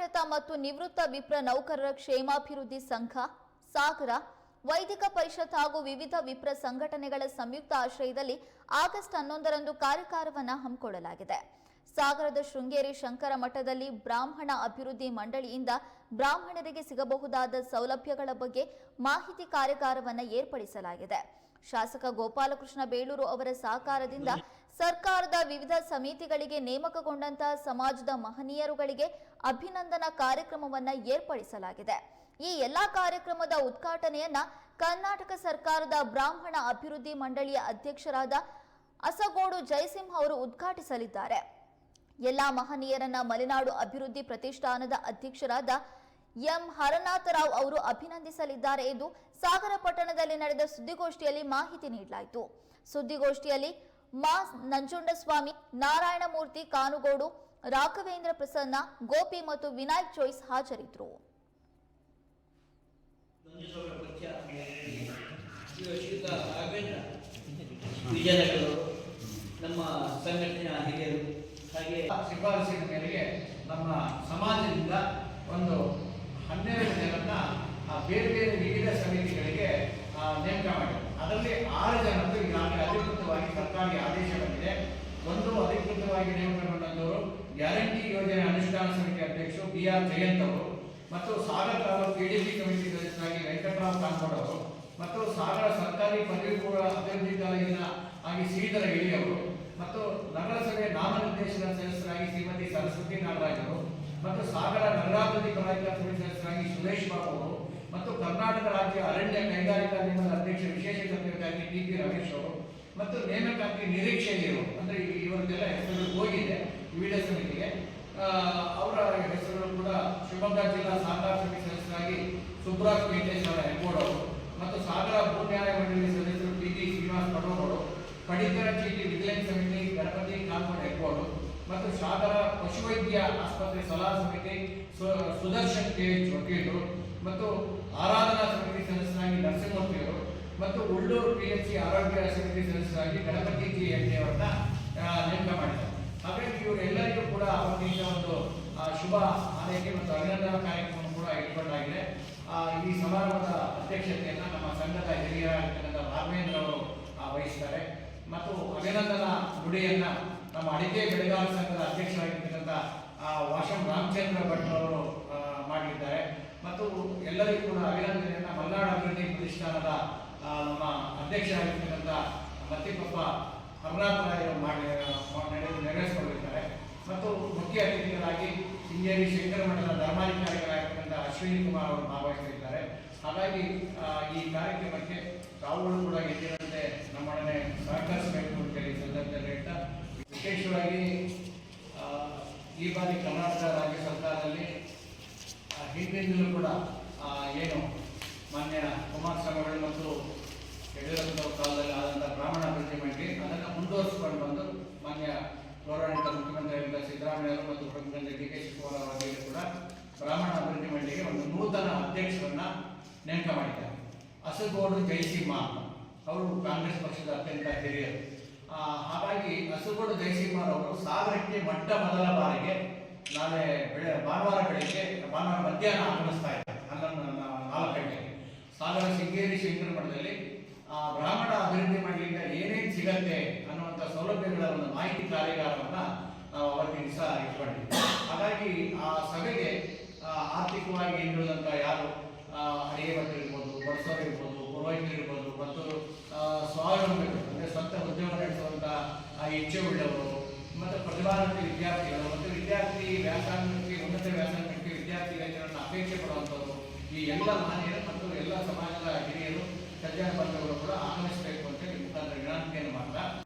ಕಾರ್ಯನಿರತ ಮತ್ತು ನಿವೃತ್ತ ವಿಪ್ರ ನೌಕರರ ಕ್ಷೇಮಾಭಿವೃದ್ಧಿ ಸಂಘ, ಸಾಗರ, ವೈದಿಕ ಪರಿಷತ್ ಹಾಗೂ ವಿವಿಧ ವಿಪ್ರ ಸಂಘಟನೆಗಳ ಸಂಯುಕ್ತ ಆಶ್ರಯದಲ್ಲಿ ಆಗಸ್ಟ್ ಹನ್ನೊಂದರಂದು ಕಾರ್ಯಕಾರವನ್ನು ಹಮ್ಮಿಕೊಳ್ಳಲಾಗಿದೆ. ಸಾಗರದ ಶೃಂಗೇರಿ ಶಂಕರ ಮಠದಲ್ಲಿ ಬ್ರಾಹ್ಮಣ ಅಭಿವೃದ್ಧಿ ಮಂಡಳಿಯಿಂದ ಬ್ರಾಹ್ಮಣರಿಗೆ ಸಿಗಬಹುದಾದ ಸೌಲಭ್ಯಗಳ ಬಗ್ಗೆ ಮಾಹಿತಿ ಕಾರ್ಯಾಗಾರವನ್ನು ಏರ್ಪಡಿಸಲಾಗಿದೆ. ಶಾಸಕ ಗೋಪಾಲಕೃಷ್ಣ ಬೇಳೂರು ಅವರ ಸಹಕಾರದಿಂದ ಸರ್ಕಾರದ ವಿವಿಧ ಸಮಿತಿಗಳಿಗೆ ನೇಮಕಗೊಂಡಂತಹ ಸಮಾಜದ ಮಹನೀಯರುಗಳಿಗೆ ಅಭಿನಂದನಾ ಕಾರ್ಯಕ್ರಮವನ್ನು ಏರ್ಪಡಿಸಲಾಗಿದೆ. ಈ ಎಲ್ಲಾ ಕಾರ್ಯಕ್ರಮದ ಉದ್ಘಾಟನೆಯನ್ನ ಕರ್ನಾಟಕ ಸರ್ಕಾರದ ಬ್ರಾಹ್ಮಣ ಅಭಿವೃದ್ಧಿ ಮಂಡಳಿಯ ಅಧ್ಯಕ್ಷರಾದ ಅಸಗೋಡು ಜಯಸಿಂಹ ಅವರು ಉದ್ಘಾಟಿಸಲಿದ್ದಾರೆ. ಎಲ್ಲಾ ಮಹನೀಯರನ್ನ ಮಲೆನಾಡು ಅಭಿವೃದ್ಧಿ ಪ್ರತಿಷ್ಠಾನದ ಅಧ್ಯಕ್ಷರಾದ ಎಂ. ಹರನಾಥರಾವ್ ಅವರು ಅಭಿನಂದಿಸಲಿದ್ದಾರೆ ಎಂದು ಸಾಗರಪಟ್ಟಣದಲ್ಲಿ ನಡೆದ ಸುದ್ದಿಗೋಷ್ಠಿಯಲ್ಲಿ ಮಾಹಿತಿ ನೀಡಲಾಯಿತು. ಸುದ್ದಿಗೋಷ್ಠಿಯಲ್ಲಿ ಮಾ ನಂಜುಂಡಸ್ವಾಮಿ, ನಾರಾಯಣಮೂರ್ತಿ, ಕಾನುಗೋಡು, ರಾಘವೇಂದ್ರ ಪ್ರಸನ್ನ, ಗೋಪಿ ಮತ್ತು ವಿನಾಯಕ್ ಚೋಯ್ಸ್ ಹಾಜರಿದ್ದರು ನಮ್ಮ ಸಂಘಟನೆಯ ಹಿರಿಯರು, ಹಾಗೆ ಶಿಫಾರಸಿನ ಮೇರೆಗೆ ನಮ್ಮ ಸಮಾಜದಿಂದ ಒಂದು ಹನ್ನೆರಡು ಜನರನ್ನ ಆ, ಬೇರೆ ಬೇರೆ ವಿವಿಧ ಸಮಿತಿಗಳಿಗೆ ಆ, ನೇಮಕ ಮಾಡಿದೆ ಅದರಲ್ಲಿ ಆರು ಜನರು ಈಗಾಗಲೇ ಸರ್ಕಾರಿ ಆದೇಶ ಬಂದಿದೆ. ಒಂದು ಅಧಿಕೃತವಾಗಿ ನೇಮಕಗೊಂಡವರು ಗ್ಯಾರಂಟಿ ಯೋಜನೆ ಅನುಷ್ಠಾನ ಸಮಿತಿ ಅಧ್ಯಕ್ಷರು ಬಿ ಆರ್ ಜಯಂತ್ ಅವರು, ಮತ್ತು ಸಾಗರ ತಾಲೂಕು ಕೆಡಿಪಿ ಕಮಿಟಿ ಸದಸ್ಯರಾಗಿ ವೆಂಕಟರಾವ್ ಕಾನ್ಕೋಡ್ ಅವರು, ಮತ್ತು ಸಾಗರ ಸರ್ಕಾರಿ ಪದವಿ ಪೂರ್ವ ಅಭಿವೃದ್ಧಿ ಕಾಲೇಜಿನ ಆಗಿ ಶ್ರೀಧರ ಗಿಳಿ ಅವರು, ಮತ್ತು ನಗರಸಭೆ ನಾಮನಿರ್ದೇಶನ ಸದಸ್ಯರಾಗಿ ಶ್ರೀಮತಿ ಸರಸ್ವತಿ ನಾಗರಾಜ್ ಮತ್ತು ಸಾಗರ ನಗರಾಭಿವೃದ್ಧಿ ಪ್ರಾಧಿಕಾರ ಸಮಿತಿ ಸದಸ್ಯರಾಗಿ ಸುರೇಶ್ ಬಾಬು ಅವರು, ಮತ್ತು ಕರ್ನಾಟಕ ರಾಜ್ಯ ಅರಣ್ಯ ಕೈಗಾರಿಕಾ ನಿಗಮದ ಅಧ್ಯಕ್ಷ ವಿಶೇಷ ತಜ್ಞರಾಗಿ ಟಿ ಪಿ ರಮೇಶ್ ಅವರು ಮತ್ತು ನೇಮಕಾತಿ ನಿರೀಕ್ಷೆಯಲ್ಲಿರುವ ಅಂದ್ರೆ ಇವರದೆಲ್ಲ ಹೆಸರು ಹೋಗಿದೆ ವಿವಿಧ ಸಮಿತಿಗೆ. ಅವರ ಹೆಸರು ಕೂಡ ಶಿವಮೊಗ್ಗ ಜಿಲ್ಲಾ ಸಹಕಾರ ಸಮಿತಿ ಸದಸ್ಯರಾಗಿ ಸುಬ್ರಾಜ್ ವೆಂಕಟೇಶ್ ಅವರ ಮತ್ತು ಸಾಗರ ಭೂ ನ್ಯಾಯ ಮಂಡಳಿ ಸದಸ್ಯರು ಪಿ ಟಿ ಶ್ರೀನಿವಾಸ್ ಪಡೋಗೋಡು ಪಡಿತರ ಚೀಟಿ ವಿಜಿಲೆನ್ಸ್ ಸಮಿತಿ, ಗಣಪತಿ ಕಾನ್ಕೋಡ್ ಹೆಗ್ಗೋಡು ಮತ್ತು ಸಾಗರ ಪಶುವೈದ್ಯ ಆಸ್ಪತ್ರೆ ಸಲಹಾ ಸಮಿತಿ ಸುದರ್ಶನ್ ಕೆ ವಕೀಲರು ಮತ್ತು ಆರಾಧನಾ ಸಮಿತಿ ಸದಸ್ಯರಾಗಿ ನರಸಿಂಹಮೂರ್ತಿಯವರು ಮತ್ತು ಉಳ್ಳೂರು ಪಿ ಎಚ್ ಸಿ ಆರೋಗ್ಯ ಸಮಿತಿ ಸದಸ್ಯರಾಗಿ ಗಣಪತಿ ಜಿ ಹೆಗ್ಡೆ ಅವರನ್ನ ನೇಮಕ ಮಾಡಿದ್ದಾರೆ. ಹಾಗಾಗಿ ಇವರೆಲ್ಲರಿಗೂ ಕೂಡ ಅವತ್ತಿನ ಒಂದು ಶುಭ ಆರೈಕೆ ಮತ್ತು ಅಭಿನಂದನಾ ಕಾರ್ಯಕ್ರಮ ಕೂಡ ಇಟ್ಕೊಂಡಾಗಿದೆ ಈ ಸಮಾರಂಭದ ಅಧ್ಯಕ್ಷತೆಯನ್ನು ನಮ್ಮ ಸಂಘದ ಹಿರಿಯರಾಗಿರ್ತಕ್ಕಂಥ ರಾಘವೇಂದ್ರ ಅವರು ವಹಿಸ್ತಾರೆ. ಮತ್ತು ಅಭಿನಂದನಾ ಗುಡಿಯನ್ನು ನಮ್ಮ ಅಡಿಕೆ ಬೆಳೆಗಾರ ಸಂಘದ ಅಧ್ಯಕ್ಷರಾಗಿರ್ತಕ್ಕಂಥ ವಾಶಂ ರಾಮಚಂದ್ರ ಭಟ್ ಅವರು ಮಾಡಿದ್ದಾರೆ. ಮತ್ತು ಎಲ್ಲರಿಗೂ ಕೂಡ ಅಭಿನಂದನೆಯನ್ನು ಮಲ್ನಾಡು ಅಭಿವೃದ್ಧಿ ಪ್ರತಿಷ್ಠಾನದ ನಮ್ಮ ಅಧ್ಯಕ್ಷರಾಗಿರ್ತಕ್ಕಂಥ ಮತ್ತಿಪ್ಪ ಹರ್ನಾಥರಾಯರು ಮಾಡಿ ನೆರವೇರಿಸಿಕೊಂಡಿರ್ತಾರೆ ಮತ್ತು ಮುಖ್ಯ ಅತಿಥಿಗಳಾಗಿ ಶೃಂಗೇರಿ ಶಂಕರ ಮಠದ ಧರ್ಮಾಧಿಕಾರಿಗಳಾಗಿರ್ತಕ್ಕಂಥ ಅಶ್ವಿನಿ ಕುಮಾರ್ ಅವರು ಭಾಗವಹಿಸಲಿದ್ದಾರೆ ಹಾಗಾಗಿ ಈ ಕಾರ್ಯಕ್ರಮಕ್ಕೆ ತಾವುಗಳು ಕೂಡ ಎಂದಿನಂತೆ ನಮ್ಮೊಡನೆ ಸಹಕರಿಸಬೇಕು ಅಂತ ಹೇಳಿ ಈ ಸಂದರ್ಭದಲ್ಲಿ ಹೇಳ್ತಾ, ವಿಶೇಷವಾಗಿ ಈ ಬಾರಿ ಕರ್ನಾಟಕ ರಾಜ್ಯ ಸರ್ಕಾರದಲ್ಲಿ ಹಿಂದಿನಿಂದಲೂ ಕೂಡ ಏನು ಮಾನ್ಯ ಕುಮಾರಸ್ವಾಮಿ ಮತ್ತು ಯಡಿಯೂರಪ್ಪ ಕಾಲದಲ್ಲಿ ಆದಂಥ ಬ್ರಾಹ್ಮಣ ಮಂಡಳಿ, ಅದನ್ನು ಮುಂದುವರಿಸಿಕೊಂಡು ಬಂದು ಮಾನ್ಯ ಗೌರವಾನ್ವಿತ ಮುಖ್ಯಮಂತ್ರಿಯಾಗಿದ್ದ ಸಿದ್ದರಾಮಯ್ಯ ಅವರು ಮತ್ತು ಉಪಮುಖ್ಯಮಂತ್ರಿ ಡಿ ಕೆ ಶಿವಕುಮಾರ್ ಅವರಿಗೆ ಕೂಡ ಬ್ರಾಹ್ಮಣ ಅಭಿವೃದ್ಧಿ ಮಂಡಳಿಗೆ ಒಂದು ನೂತನ ಅಧ್ಯಕ್ಷರನ್ನ ನೇಮಕ ಮಾಡಿದ್ದಾರೆ. ಅಸಗೋಡು ಜಯಸಿಂಹ ಅವರು ಕಾಂಗ್ರೆಸ್ ಪಕ್ಷದ ಅತ್ಯಂತ ಹಿರಿಯರು. ಹಾಗಾಗಿ ಅಸಗೋಡು ಜಯಸಿಂಹ ಅವರು ಸಾಗರಕ್ಕೆ ಮೊಟ್ಟ ಮೊದಲ ಬಾರಿಗೆ ನಾಳೆ ಬೆಳೆ, ಭಾನುವಾರ ಬೆಳಿಗ್ಗೆ, ಭಾನುವಾರ ಮಧ್ಯಾಹ್ನ ಆಗಮಿಸ್ತಾ ಇದ್ದಾರೆ. ಹನ್ನೊಂದು ನಾಲ್ಕು ಗಂಟೆಗೆ ಸಾಗರ ಶೃಂಗೇರಿ ಶಂಕರ ಮಠದಲ್ಲಿ ಆ, ಬ್ರಾಹ್ಮಣ ಅಭಿವೃದ್ಧಿ ಮಂಡಳಿಯಿಂದ ಏನೇನು ಸಿಗತ್ತೆ ಅನ್ನುವಂಥ ಸೌಲಭ್ಯಗಳ ಒಂದು ಮಾಹಿತಿ ಕಾರ್ಯಾಗಾರವನ್ನ ನಾವು ಅವತ್ತಿನ ದಿವಸ ಇಟ್ಕೊಂಡಿದ್ವಿ ಹಾಗಾಗಿ ಆ ಸಭೆಗೆ ಆರ್ಥಿಕವಾಗಿ ಹಿಂದುಳಿದಂಥ ಯಾರು ಅಡಿಗೆ ಇರ್ಬೋದು ಪುರೋಹಿತರು ಇರ್ಬೋದು ಮತ್ತು ಸ್ವಾವಲಂಬಿ ಅಂದರೆ ಸ್ವಂತ ಉದ್ಯೋಗ ನಡೆಸುವಂಥ ಇಚ್ಛೆ ಉಳ್ಳವರು ಮತ್ತು ಪ್ರತಿಭಾನ್ವಿತ ವಿದ್ಯಾರ್ಥಿಗಳು ಮತ್ತು ವಿದ್ಯಾರ್ಥಿ ವ್ಯಾಸಂಗಕ್ಕೆ ಉನ್ನತ ವ್ಯಾಸಂಗಕ್ಕೆ ವಿದ್ಯಾರ್ಥಿ ಅಪೇಕ್ಷೆ ಪಡುವಂಥವ್ರು ಈ ಎಲ್ಲ ಮಹನೀಯರು ಮತ್ತು ಎಲ್ಲ ಸಮಾಜದ ಹಿರಿಯರು ಸಜ್ಜನ ಬಂಧುಗಳು ಕೂಡ ಆಗಮಿಸಬೇಕು ಅಂತೇಳಿ ಮುಖಾಂತರ ವಿನಂತಿಯನ್ನು ಮಾಡ್ತಾ